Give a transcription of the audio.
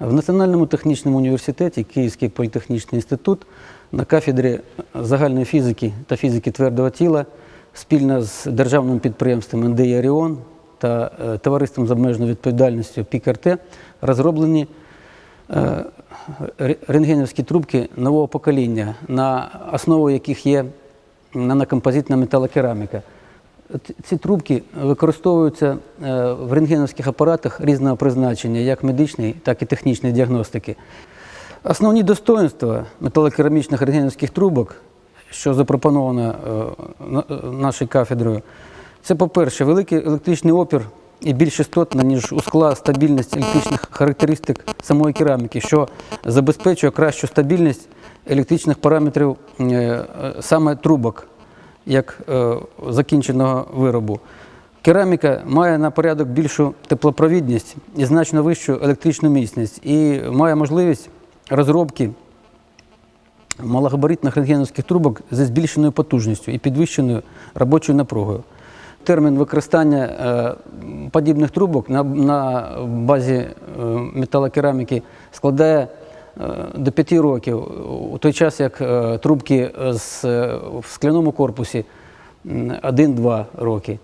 В Національному технічному університеті Київський політехнічний інститут на кафедрі загальної фізики та фізики твердого тіла спільно з державним підприємством НДІ Аріон та е, товариством з обмеженою відповідальністю ПІКРТ розроблені е, рентгенівські трубки нового покоління, на основу яких є нанокомпозитна металокераміка. Ці трубки використовуються е, в рентгеновських апаратах різного призначення, як медичної, так і технічної діагностики. Основні достоинства металокерамічних рентгенівських трубок, що запропоновано е, е, нашою кафедрою, це, по-перше, великий електричний опір і більш частотна, ніж у скла стабільність електричних характеристик самої кераміки, що забезпечує кращу стабільність електричних параметрів саме трубок як е, закінченого виробу. Кераміка має на порядок більшу теплопровідність і значно вищу електричну міцність, і має можливість розробки малогабаритних рентгеновських трубок зі збільшеною потужністю і підвищеною робочою напругою. Термін використання е, подібних трубок на, базі е, металокераміки складає до 5 років, у той час як е, трубки з, е, в скляному корпусі м, 1-2 роки.